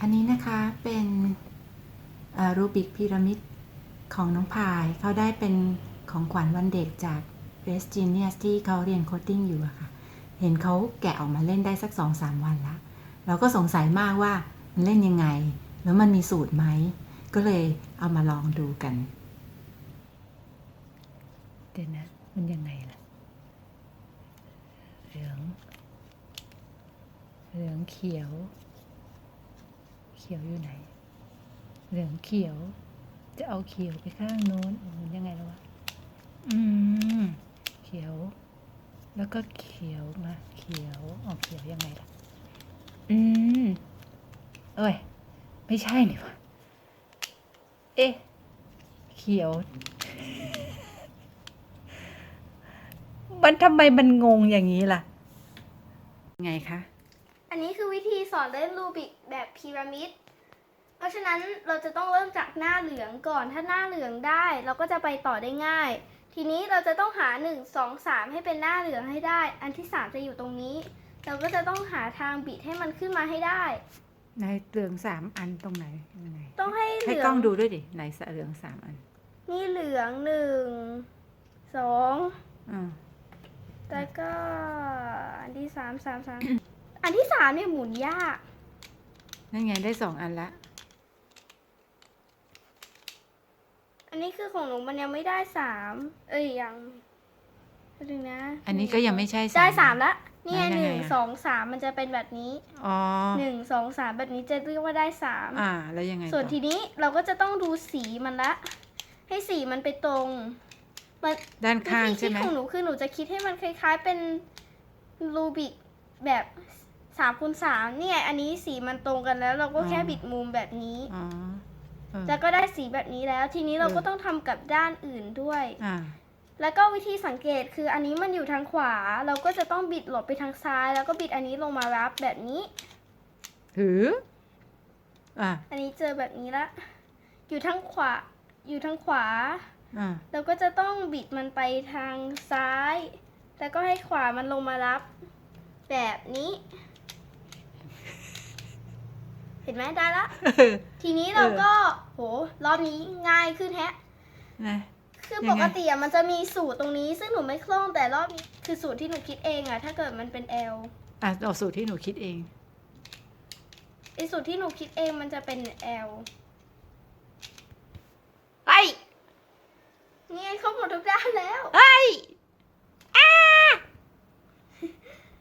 อันนี้นะคะเป็นรูบิกพีระมิดของน้องพายเขาได้เป็นของขวัญวันเด็กจาก r e s g e n i u s ที่เขาเรียนโคดดิ้งอยู่อะค่ะ เห็นเขาแกะออกมาเล่นได้สักสองสามวันละ เราก็สงสัยมากว่ามันเล่นยังไง แล้วมันมีสูตรไหม ก็เลยเอามาลองดูกัน เดี๋ยวนะ มันยังไงล่ะ เหลือง เหลืองเขียว ขียวอยู่ไหน เหลืองเขียว จะเอาเขียวไปข้างโน้นโอ้มันยังไงแล้ววะ อืม เขียว แล้วก็เขียวมา เขียวออกเขียวยังไงล่ะ อืม เอ้ย ไม่ใช่นี่วะ เอ๊ะ เขียว มันทำไมมันงงอย่างนี้ล่ะ ไงคะอั นนี้คือวิธีสอนเล่นรูบิกแบบพีระมิด เพราะฉะนั้นเราจะต้องเริ่มจากหน้าเหลืองก่อน ถ้าหน้าเหลืองได้ เราก็จะไปต่อได้ง่าย ทีนี้เราจะต้องหา 1 2 3 ให้เป็นหน้าเหลืองให้ได้ อันที่ 3 จะอยู่ตรงนี้ เราก็จะต้องหาทางบิดให้มันขึ้นมาให้ได้ ในเหลืองสามอันตรงไหนยังไงต้องให้เหให้ลืกล้องดูด้วยดิไหนสะเหลืองสามอันนี่เหลืองหนึ่งสอง อ่าแล้วก็อันที่สามสามสาม อันที่สามเนี่ยหมุนยาก นั่นไงได้สองอันละอันนี้คือของหนูมันยังไม่ได้สามเอ้ยยังดูนะอันนี้ก็ยังไม่ใช่ได้สามละนี่ไงได้หยังไงนึ่งอะ สองสามมันจะเป็นแบบนี้อ๋อหนึ่งสองสามแบบนี้จะเรียกว่าได้สามอ่า แล้วยังไงส่วนต่อทีนี้เราก็จะต้องดูสีมันละ ให้สีมันไปตรงมัน ด้านวิข้างธีใช่คิดไหมของหนูคือหนูจะคิดให้มันคล้ายๆเป็นรูบิกแบบ สามคูณสามเนี่ย อันนี้สีมันตรงกันแล้ว เราก็แค่บิดมุมแบบนี้อ๋อเออแล้วก็ได้สีแบบนี้แล้ว ทีนี้เราเออก็ต้องทำกับด้านอื่นด้วย อ่า แล้วก็วิธีสังเกตคืออันนี้มันอยู่ทางขวา เราก็จะต้องบิดหลบไปทางซ้าย แล้วก็บิดอันนี้ลงมารับแบบนี้ ถือ อ่าอันนี้เจอแบบนี้ละ อยู่ทางขวา อยู่ทางขวา อ่าเราก็จะต้องบิดมันไปทางซ้าย แล้วก็ให้ขวามันลงมารับ แบบนี้ เห็นไหมได้ละ ทีนี้เราก็โหรอบนี้ง่ายขึ้นแฮะนะคือยังไงปกติอะมันจะมีสูตรตรงนี้ ซึ่งหนูไม่คล่องแต่รอบนี้คือสูตรที่หนูคิดเองอะถ้าเกิดมันเป็น L อะเอาสูตรที่หนูคิดเองไอสูตรที่หนูคิดเองมันจะเป็น L ไอ้นี่ไงครบหมดทุกด้านแล้วไอ้